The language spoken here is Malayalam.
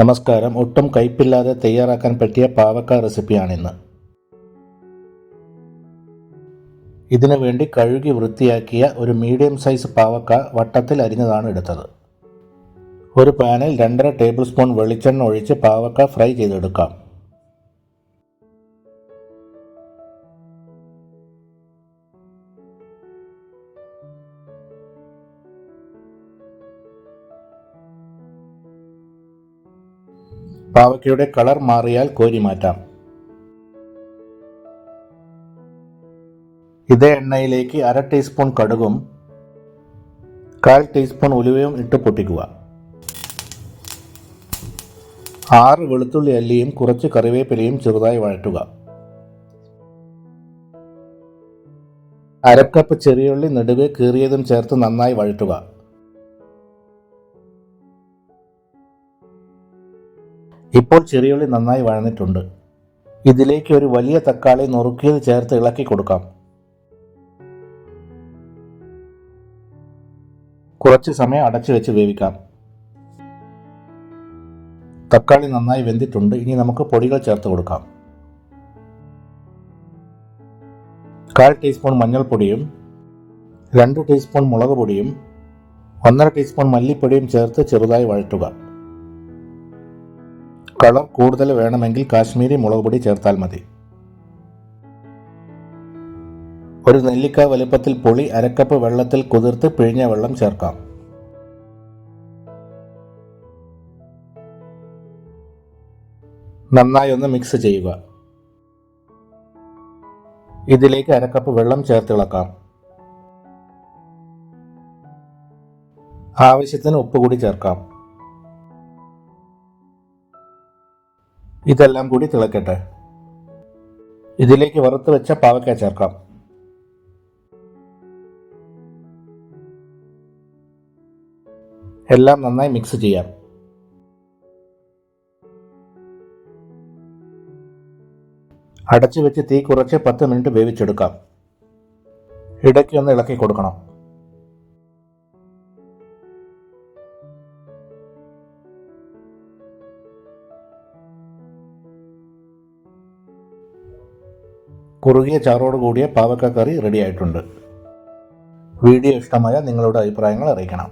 നമസ്കാരം. ഒട്ടും കയ്പില്ലാതെ തയ്യാറാക്കാൻ പറ്റിയ പാവക്ക റെസിപ്പിയാണിന്ന്. ഇതിനു വേണ്ടി കഴുകി വൃത്തിയാക്കിയ ഒരു മീഡിയം സൈസ് പാവക്ക വട്ടത്തിൽ അരിഞ്ഞതാണ് എടുത്തത്. ഒരു പാനിൽ രണ്ടര ടേബിൾ സ്പൂൺ വെളിച്ചെണ്ണ ഒഴിച്ച് പാവക്ക ഫ്രൈ ചെയ്തെടുക്കാം. പാവയ്ക്കയുടെ കളർ മാറിയാൽ കോരി മാറ്റാം ഇതേ എണ്ണയിലേക്ക് അര ടീസ്പൂൺ കടുകും കാൽ ടീസ്പൂൺ ഉലുവയും ഇട്ട് പൊട്ടിക്കുക. ആറ് വെളുത്തുള്ളി അല്ലിയും കുറച്ച് കറിവേപ്പിലയും ചെറുതായി വഴറ്റുക. അരക്കപ്പ് ചെറിയുള്ളി നെടുവേ കീറിയതും ചേർത്ത് നന്നായി വഴറ്റുക. ഇപ്പോൾ ചെറിയുള്ളി നന്നായി വഴന്നിട്ടുണ്ട്. ഇതിലേക്ക് ഒരു വലിയ തക്കാളി നുറുക്കിയത് ചേർത്ത് ഇളക്കി കൊടുക്കാം. കുറച്ച് സമയം അടച്ചു വെച്ച് വേവിക്കാം. തക്കാളി നന്നായി വെന്തിട്ടുണ്ട്. ഇനി നമുക്ക് പൊടികൾ ചേർത്ത് കൊടുക്കാം. കാൽ ടീസ്പൂൺ മഞ്ഞൾപ്പൊടിയും രണ്ട് ടീസ്പൂൺ മുളക് പൊടിയും ഒന്നര ടീസ്പൂൺ മല്ലിപ്പൊടിയും ചേർത്ത് ചെറുതായി വഴറ്റുക. കളർ കൂടുതൽ വേണമെങ്കിൽ കാശ്മീരി മുളക് പൊടി ചേർത്താൽ മതി. ഒരു നെല്ലിക്ക വലുപ്പത്തിൽ പുളി അരക്കപ്പ് വെള്ളത്തിൽ കുതിർത്ത് പിഴിഞ്ഞ വെള്ളം ചേർക്കാം. നന്നായി ഒന്ന് മിക്സ് ചെയ്യുക. ഇതിലേക്ക് അരക്കപ്പ് വെള്ളം ചേർത്തിളക്കാം ആവശ്യത്തിന് ഉപ്പ് കൂടി ചേർക്കാം. ഇതെല്ലാം കൂടി തിളക്കട്ടെ. ഇതിലേക്ക് വറുത്ത് വെച്ച പാവക്ക ചേർക്കാം. എല്ലാം നന്നായി മിക്സ് ചെയ്യാം. അടച്ചു വെച്ച് തീ കുറച്ച് പത്ത് മിനിറ്റ് വേവിച്ചെടുക്കാം. ഇടയ്ക്ക് ഒന്ന് ഇളക്കി കൊടുക്കണം. കുറുകിയ ചാറോട് കൂടിയ പാവക്ക കറി റെഡി ആയിട്ടുണ്ട്. വീഡിയോ ഇഷ്ടമായ നിങ്ങളുടെ അഭിപ്രായങ്ങൾ അറിയിക്കണം.